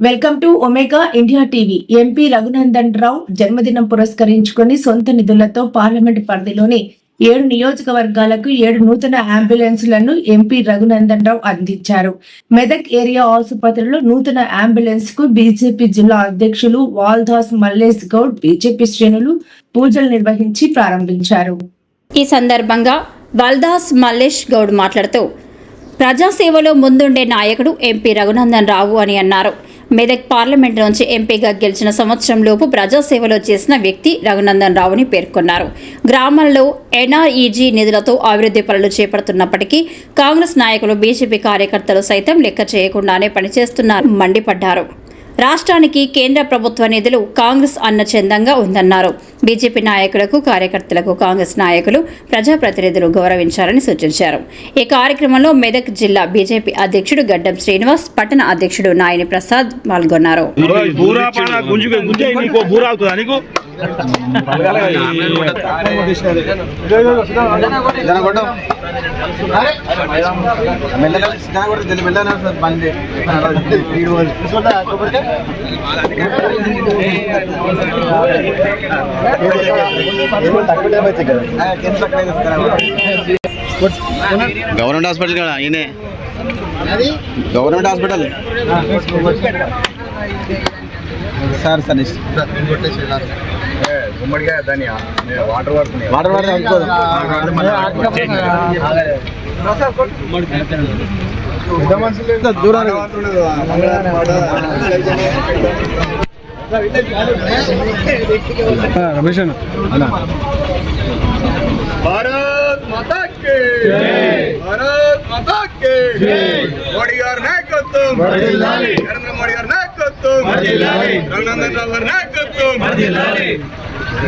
Welcome to Omega India TV. MP Raghunandan Rao జన్మదినం పురస్కరించుకొని సొంత నిధులతో పార్లమెంట్ పరిధిలోని ఏడు నియోజకవర్గాలకు ఏడు నూతన అంబులెన్సులను ఎంపీ రఘునందన్ రావు అందించారు. మెదక్ ఏరియా ఆసుపత్రిలో నూతన అంబులెన్స్కు బీజేపీ జిల్లా అధ్యక్షులు వాల్దాస్ మల్లేష్ గౌడ్ బీజేపీ శ్రేణులు పూజలు నిర్వహించి ప్రారంభించారు. ఈ సందర్భంగా వాల్దాస్ మల్లేష్ గౌడ్ మాట్లాడుతూ ప్రజాసేవలో ముందుండే నాయకుడు ఎంపీ రఘునందన్ రావు అని అన్నారు. మెదక్ పార్లమెంట్ నుంచి ఎంపీగా గెలిచిన సంవత్సరంలోపు ప్రజాసేవలో చేసిన వ్యక్తి రఘునందన్ రావుని పేర్కొన్నారు. గ్రామాల్లో ఎన్ఆర్ఈజీ నిధులతో అభివృద్ధి పనులు చేపడుతున్నప్పటికీ కాంగ్రెస్ నాయకులు బీజేపీ కార్యకర్తలు సైతం లెక్క చేయకుండానే పనిచేస్తున్నారు మండిపడ్డారు. రాష్ట్రానికి కేంద్ర ప్రభుత్వ నిధులు కాంగ్రెస్ అన్న చందంగా ఉందన్నారు. బీజేపీ నాయకులకు కార్యకర్తలకు కాంగ్రెస్ నాయకులు ప్రజాప్రతినిధులు గౌరవించాలని సూచించారు. ఈ కార్యక్రమంలో మెదక్ జిల్లా బీజేపీ అధ్యక్షుడు గడ్డం శ్రీనివాస్ పట్టణ అధ్యక్షుడు నాయని ప్రసాద్ పాల్గొన్నారు. నీకు గవర్నమెంట్ హాస్పిటల్ కదా ఈయనే. Government hospital. Sir sir. గుమ్మడికాయ దాని వాటర్ పడుతున్నాయి వాటర్ వాటర్ అనుకోదు రమేష్ అన్న. భారత్ మాతా భారత్ మాతా మోడీ గారి నాయకత్వం. నరేంద్ర మోడీ గారి నాయకత్వం. రఘునందన్ రావు గారి నాయకత్వం.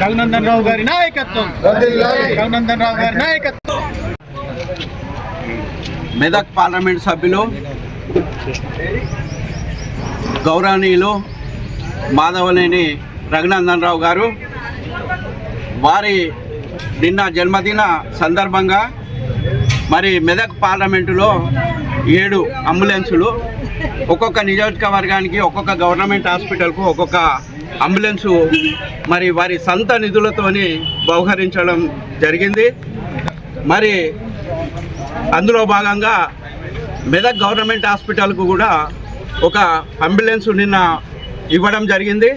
రఘునందన్ రావు గారి నాయకత్వం. రఘునందన్ రావు గారి నాయకత్వం. మెదక్ పార్లమెంట్ సభ్యులు గౌరవనీయులు మాధవనేని రఘునందన్ రావు గారు వారి నిన్న జన్మదిన సందర్భంగా మరి మెదక్ పార్లమెంటులో ఏడు అంబులెన్సులు ఒక్కొక్క నియోజకవర్గానికి ఒక్కొక్క గవర్నమెంట్ హాస్పిటల్కు ఒక్కొక్క అంబులెన్సు మరి వారి సొంత నిధులతోని బహుకరించడం జరిగింది. మరి అందులో భాగంగా మెదక్ గవర్నమెంట్ హాస్పిటల్కు కూడా ఒక అంబులెన్స్ నిన్న ఇవ్వడం జరిగింది.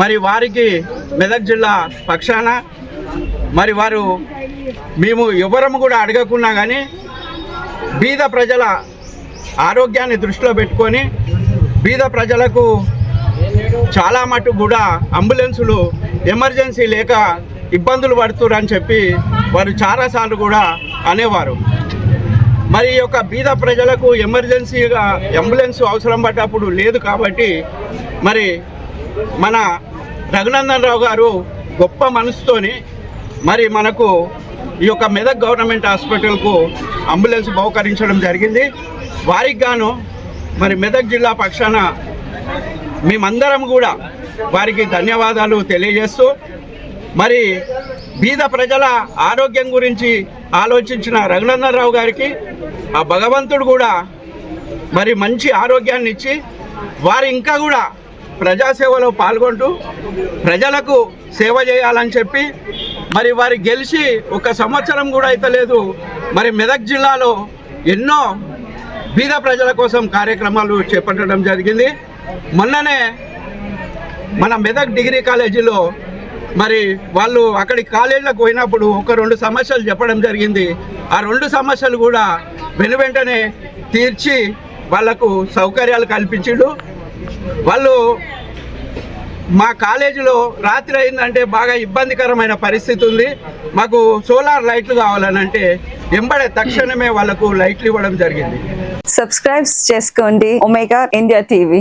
మరి వారికి మెదక్ జిల్లా పక్షాన మరి వారు మేము ఎవరము కూడా అడగకున్నా కానీ బీద ప్రజల ఆరోగ్యాన్ని దృష్టిలో పెట్టుకొని బీద ప్రజలకు చాలా మటుకు కూడా అంబులెన్సులు ఎమర్జెన్సీ లేక ఇబ్బందులు పడుతురని చెప్పి వారు చాలాసార్లు కూడా అనేవారు. మరి ఈ యొక్క బీద ప్రజలకు ఎమర్జెన్సీగా అంబులెన్స్ అవసరం పడ్డప్పుడు లేదు కాబట్టి మరి మన రఘునందన్ రావు గారు గొప్ప మనసుతోని మరి మనకు ఈ యొక్క మెదక్ గవర్నమెంట్ హాస్పిటల్కు అంబులెన్స్ బహుకరించడం జరిగింది. వారికి గాను మరి మెదక్ జిల్లా పక్షాన మేమందరం కూడా వారికి ధన్యవాదాలు తెలియజేస్తూ మరి బీద ప్రజల ఆరోగ్యం గురించి ఆలోచించిన రఘునందనరావు గారికి ఆ భగవంతుడు కూడా మరి మంచి ఆరోగ్యాన్ని ఇచ్చి వారు ఇంకా కూడా ప్రజాసేవలో పాల్గొంటూ ప్రజలకు సేవ చేయాలని చెప్పి మరి వారి గెలిచి ఒక సంవత్సరం కూడా అయితే లేదు. మరి మెదక్ జిల్లాలో ఎన్నో బీద ప్రజల కోసం కార్యక్రమాలు చేపట్టడం జరిగింది. మొన్ననే మన మెదక్ డిగ్రీ కాలేజీలో మరి వాళ్ళు అక్కడి కాలేజీలకు పోయినప్పుడు ఒక రెండు సమస్యలు చెప్పడం జరిగింది. ఆ రెండు సమస్యలు కూడా వెను వెంటనే తీర్చి వాళ్ళకు సౌకర్యాలు కల్పించిండు. వాళ్ళు మా కాలేజీలో రాత్రి అయిందంటే బాగా ఇబ్బందికరమైన పరిస్థితి ఉంది. మాకు సోలార్ లైట్లు కావాలని అంటే ఎంబడే తక్షణమే వాళ్ళకు లైట్లు ఇవ్వడం జరిగింది. సబ్స్క్రైబ్ చేసుకోండి. Omega India TV